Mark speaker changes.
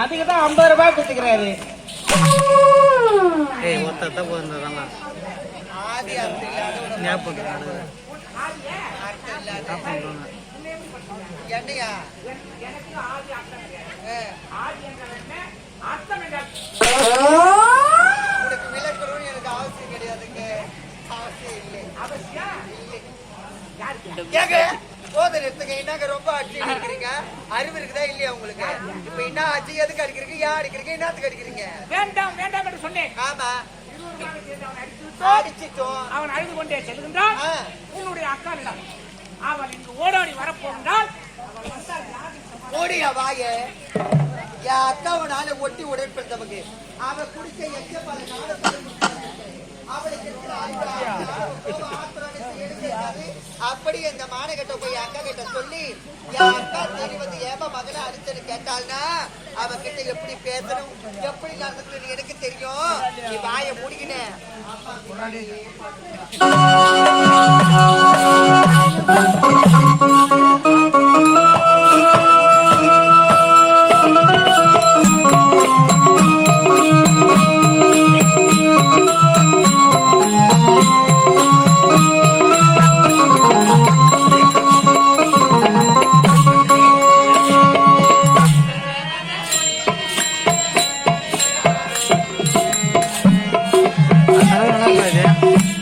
Speaker 1: அதுக்கு தான் ஐம்பது ரூபாய் கொடுத்துக்கிறாரு.
Speaker 2: ஏய் ஒருத்தர்
Speaker 3: இல்லாத ஒரு
Speaker 2: ஞாபகம்
Speaker 3: எனக்கு அவசியம் கிடையாதுங்க. அவசியம் இல்லை. போதை நிறுத்துங்க. என்னங்க ரொம்ப அடிச்சு அடிக்கிறீங்க? அறிவு இருக்குதா இல்லையா உங்களுக்கு? இப்ப என்ன ஆச்சு? எதுக்கு அடிக்கிறீங்க? ஏன் அடிக்கிறீங்க? என்னத்துக்கு அடிக்கிறீங்க?
Speaker 1: வேண்டாம் வேண்டாம் என்று சொன்னேன்.
Speaker 3: ஆமா. அடிச்சிட்டோம்.
Speaker 1: அவன் அழுது கொண்டே செல்கின்றான். உன்னுடைய அக்காவிடம் அவன் இங்கு ஓடோடி வரப்போகின்றால்
Speaker 3: ஓடியா வாய? என் அக்காவனால ஒட்டி உடற்படுத்தவங்க அவ குடிச்ச எச்ச பல அப்படி இந்த மானகிட்ட போய் அக்கா கிட்ட சொல்லி என் அக்கா தேடி வந்து ஏமா மகளை அடிச்சனு கேட்டாள்னா அவன் கிட்ட எப்படி பேசணும்? எப்படி நடந்துக்கணும் எனக்கு தெரியும். நீ வாயை முடிக்கின. Bye.